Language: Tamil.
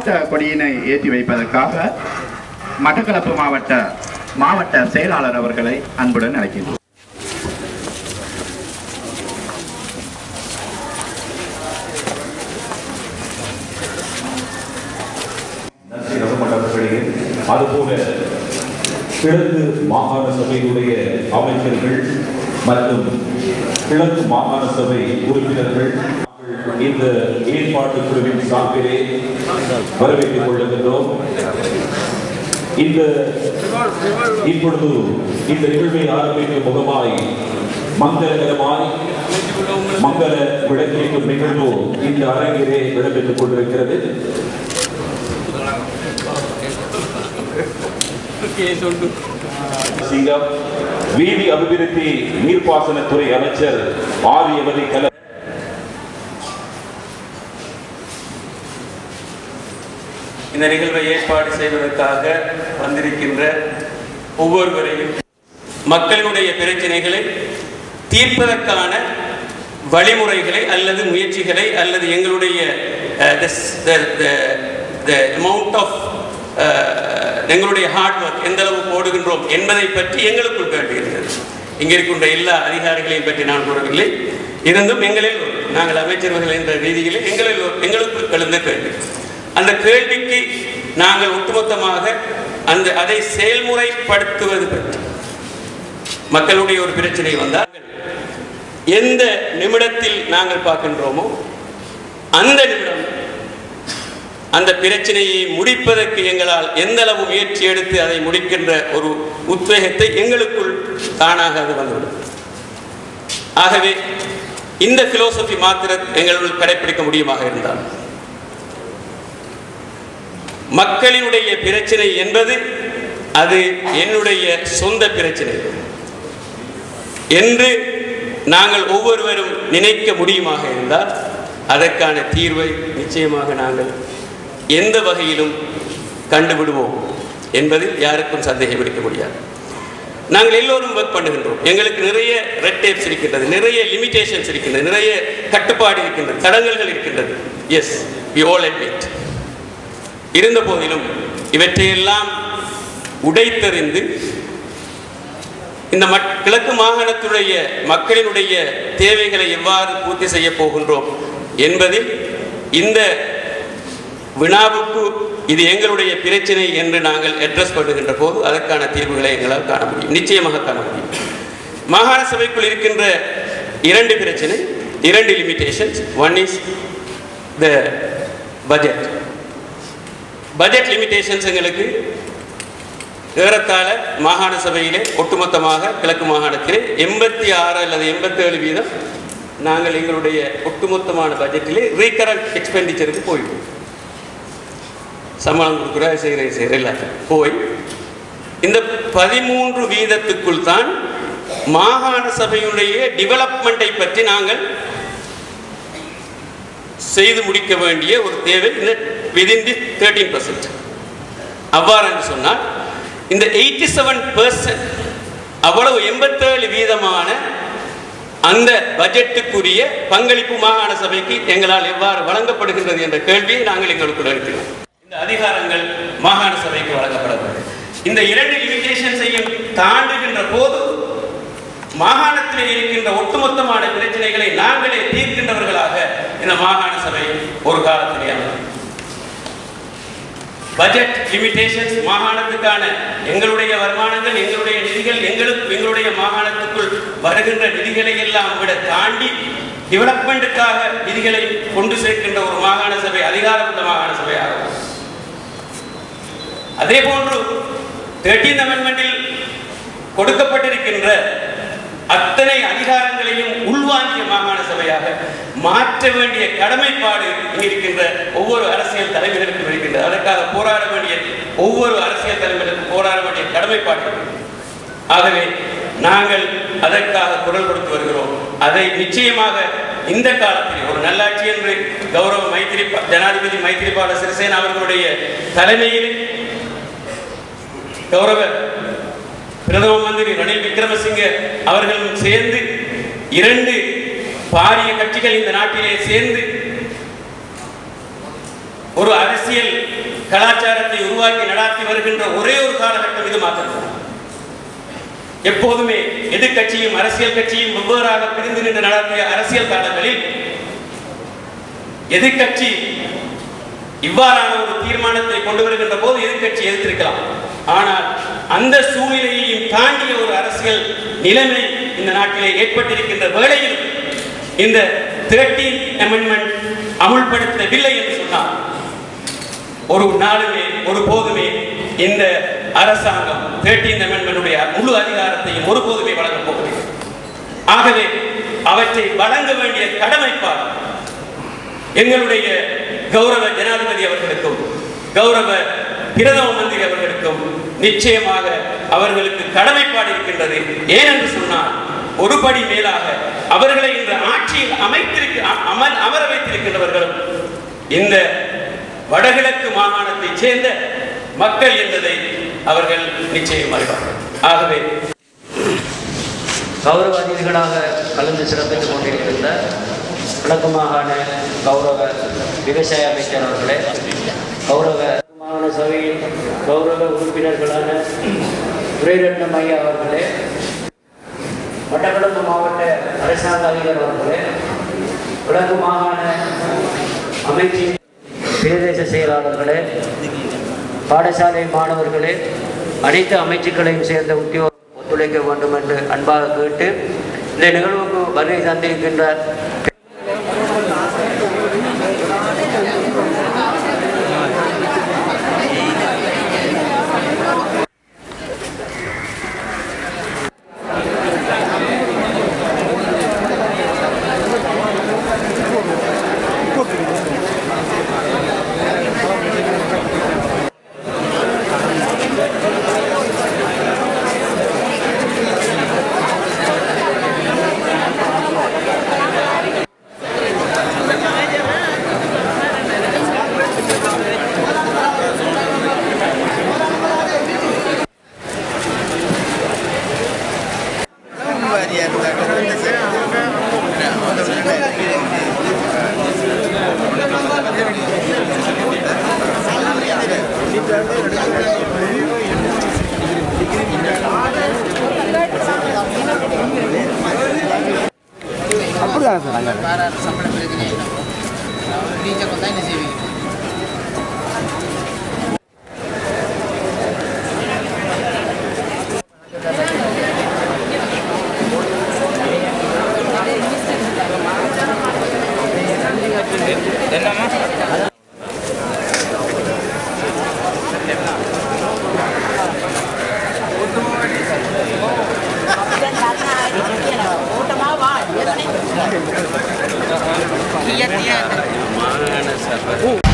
மாவட்ட கொடியினை ஏற்றி வைப்பதற்காக மட்டக்களப்பு மாவட்ட மாவட்ட செயலாளர் அவர்களை அன்புடன் அழைக்கின்றோம். அதுபோல கிழக்கு மாகாண சபையினுடைய அமைச்சர்கள் மற்றும் கிழக்கு மாகாண சபை உறுப்பினர்கள் இந்த ஏற்பாட்டு குழுவின் சார்பிலே வரவேற்றுக் கொள்ளுகின்றோம் இந்த இப்பொழுது இந்த நிகழ்வை ஆரம்பிக்கும் முகமாய் மங்களகரமாய் மங்கள விளக்கேற்றும் நிகழ்வு இந்த அரங்கிலே இடம்பெற்றுக் கொண்டிருக்கிறது. வீதி அபிவிருத்தி நீர்ப்பாசனத்துறை அமைச்சர் ஆரியவதி கல இந்த நிகழ்வை ஏற்பாடு செய்வதற்காக வந்திருக்கின்ற ஒவ்வொருவரையும் மக்களுடைய பிரச்சனைகளை தீர்ப்பதற்கான வழிமுறைகளை அல்லது முயற்சிகளை அல்லது எங்களுடைய அமௌண்ட் ஆஃப் எங்களுடைய ஹார்ட் ஒர்க் எந்த அளவு போடுகின்றோம் என்பதை பற்றி எங்களுக்குள் கேள்வி இங்கே இருக்கின்ற எல்லா அதிகாரிகளையும் பற்றி நான் கூறவில்லை. இருந்தும் எங்களில் நாங்கள் அமைச்சர்கள் என்ற ரீதியில் எங்களில் எங்களுக்குள் எழுந்த கேள்வி அந்த கேள்விக்கு நாங்கள் ஒட்டுமொத்தமாக அந்த அதை செயல்முறைப்படுத்துவது பற்றி மக்களுடைய ஒரு பிரச்சனை வந்தால் எந்த நிமிடத்தில் நாங்கள் பார்க்கின்றோமோ அந்த நிமிடம் அந்த பிரச்சனையை முடிப்பதற்கு எங்களால் எந்த அளவு முயற்சி எடுத்து அதை முடிக்கின்ற ஒரு உத்வேகத்தை எங்களுக்குள் தானாக அது வந்துவிடும். ஆகவே இந்த பிலோசபி மாத்திர எங்களுள் கடைபிடிக்க முடியுமாக இருந்தால் மக்களினுடைய பிரச்சனை என்பது அது என்னுடைய சொந்த பிரச்சனை. என்று நாங்கள் ஒவ்வொருவரும் நினைக்க முடியுமாக இருந்தால் அதற்கான தீர்வை நிச்சயமாக நாங்கள் எந்த வகையிலும் கண்டுவிடுவோம் என்பதில் யாருக்கும் சந்தேகம் எடுக்க முடியாது. நாங்கள் எல்லோரும் ஒர்க் பண்ணுகின்றோம். எங்களுக்கு நிறைய ரெட் டேப்ஸ் இருக்கின்றது நிறைய லிமிடேஷன்ஸ் இருக்கின்றது நிறைய கட்டுப்பாடு இருக்கின்றது தடங்கல்கள் இருக்கின்றது. எஸ் வி ஆல் அட்மிட் இருந்த போதிலும் இவற்றையெல்லாம் உடைத்தறிந்து இந்த மட்- கிழக்கு மாகாணத்துடைய மக்களினுடைய தேவைகளை எவ்வாறு பூர்த்தி செய்ய போகின்றோம் என்பதில் இந்த வினாவுக்கு இது எங்களுடைய பிரச்சனை என்று நாங்கள் அட்ரஸ் பண்ணுகின்ற போது அதற்கான தீர்வுகளை எங்களால் காண முடியும். நிச்சயமாக காண முடியும். மாகாண சபைக்குள் இருக்கின்ற இரண்டு பிரச்சனை இரண்டு limitations one is the budget budget limitations எங்களுக்கு ஏறத்தாழ மாகாண சபையிலே ஒட்டுமொத்தமாக கிழக்கு மாகாணத்திலே எண்பத்தி ஆறு அல்லது எண்பத்தேழு வீதம் நாங்கள் எங்களுடைய ஒட்டுமொத்தமான பட்ஜெட்டிலே ரீகரண்ட் எக்ஸ்பெண்டிச்சருக்கு போயிடுவோம் சம்பளம் கொடுக்குற செய்கிற செய்கிற எல்லாத்தையும் போய் இந்த பதிமூன்று வீதத்துக்குள் தான் மாகாண சபையுடைய டெவலப்மெண்ட்டை பற்றி நாங்கள் செய்து முடிக்க வேண்டிய ஒரு தேவை. இந்த விதின் தி தேர்ட்டீன் பர்சன்ட் அவ்வாறு என்று சொன்னால் இந்த எயிட்டி செவன் பர்சன்ட் அவ்வளவு எண்பத்தேழு வீதமான அந்த பட்ஜெட்டுக்குரிய பங்களிப்பு மாகாண சபைக்கு எங்களால் எவ்வாறு வழங்கப்படுகின்றது என்ற கேள்வியை நாங்கள் எங்களுக்கு இருக்கிறோம் இந்த அதிகாரங்கள் மாகாண சபைக்கு வழங்கப்பட இந்த இரண்டு லிமிடேஷன்ஸையும் தாண்டுகின்ற போது மாகாணத்தில் இருக்கின்ற ஒட்டுமொத்தமான பிரச்சனைகளை நாங்களே தீர்க்கின்றவர்களாக இந்த மாகாண சபை ஒரு காலத்திலே அமையும். பட்ஜெட் லிமிடேஷன்ஸ் மாகாணத்துக்கான எங்களுடைய வருமானங்கள் எங்களுடைய நிதிகள் எங்களுக்கு எங்களுடைய மாகாணத்துக்குள் வருகின்ற நிதிகளை எல்லாம் விட தாண்டி டெவலப்மெண்ட்டுக்காக நிதிகளை கொண்டு சேர்க்கின்ற ஒரு மாகாண சபை அதிகாரமுள்ள மாகாண சபையாகும் அதே போன்று தேர்ட்டீன் அமெண்ட்மெண்டில் கொடுக்கப்பட்டிருக்கின்ற அத்தனை அதிகாரங்களையும் உள்வாங்கிய மாகாண சபையாக மாற்ற வேண்டிய கடமைப்பாடு இருக்கின்ற ஒவ்வொரு அரசியல் தலைவர்களுக்கும் இருக்கின்றது. அதற்காக போராட வேண்டிய ஒவ்வொரு அரசியல் தலைவர்களுக்கும் போராட வேண்டிய கடமைப்பாடு. ஆகவே நாங்கள் அதற்காக குரல் கொடுத்து வருகிறோம். அதை நிச்சயமாக இந்த காலத்தில் ஒரு நல்லாட்சி என்று கௌரவ மைத்திரி ஜனாதிபதி மைத்திரிபால சிறிசேன அவர்களுடைய தலைமையில் கௌரவ பிரதம மந்திரி ரணில் விக்ரமசிங்க அவர்களும் சேர்ந்து இரண்டு பாரிய கட்சிகள் இந்த நாட்டிலே சேர்ந்து ஒரு அரசியல் கலாச்சாரத்தை உருவாக்கி நடாத்தி வருகின்ற ஒரே ஒரு காலகட்டம் இது மாத்திரம் எப்போதுமே எதிர்க்கட்சியும் அரசியல் கட்சியும் வெவ்வேறாக பிரிந்து நின்று நடத்திய அரசியல் காலங்களில் எதிர்க்கட்சி இவ்வாறான ஒரு தீர்மானத்தை கொண்டு வருகின்ற போது எதிர்க்கட்சி எதிர்த்திருக்கலாம். ஆனால் அந்த சூழ்நிலையையும் தாண்டிய ஒரு அரசியல் நிலைமை இந்த நாட்டிலே ஏற்பட்டிருக்கின்ற வேளையில் இந்த தேர்ட்டீன் அமெண்ட்மெண்ட் அமுல்படுத்தவில்லை என்று சொன்னார் ஒரு நாளுமே ஒரு போதுமே இந்த அரசாங்கம் தேர்ட்டீன் அமெண்ட்மெண்டுடைய முழு அதிகாரத்தையும் ஒருபோதுமே வழங்கப் போகிறது ஆகவே அவற்றை வழங்க வேண்டிய கடமைப்பார் எங்களுடைய கௌரவ ஜனாதிபதி அவர்களுக்கும் கௌரவ பிரதம மந்திரி அவர்களுக்கும் நிச்சயமாக அவர்களுக்கு கடமைப்பாடு இருக்கின்றது. ஏனென்று சொன்னால் ஒரு படி மேலாக அவர்களை இந்த ஆட்சியில் அமைத்திருக்க அமர் அமர வைத்திருக்கின்றவர்களும் இந்த வடகிழக்கு மாகாணத்தைச் சேர்ந்த மக்கள் என்பதை அவர்கள் நிச்சயம் அறிவார்கள். ஆகவே கௌரவ அதிதிகளாக கலந்து சிறப்பித்துக் கொண்டிருக்கின்ற கிழக்கு மாகாண கௌரவ விவசாய அமைச்சர் அவர்களே கௌரவ மாகாண சபையின் கௌரவ உறுப்பினர்களான துரைரத்னம் ஐயா அவர்களே மட்டக்களப்பு மாவட்ட அரசாங்க அதிபர் அவர்களே வடக்கு மாகாண அமைச்சின் பிரதேச செயலாளர்களே பாடசாலை மாணவர்களே அனைத்து அமைச்சுக்களையும் சேர்ந்த உத்தியோகம் ஒத்துழைக்க வேண்டும் என்று அன்பாக கேட்டு இந்த நிகழ்வுக்கு வருகை தந்திருக்கின்றார் ಸರ್ பிரச்சனை இல்லை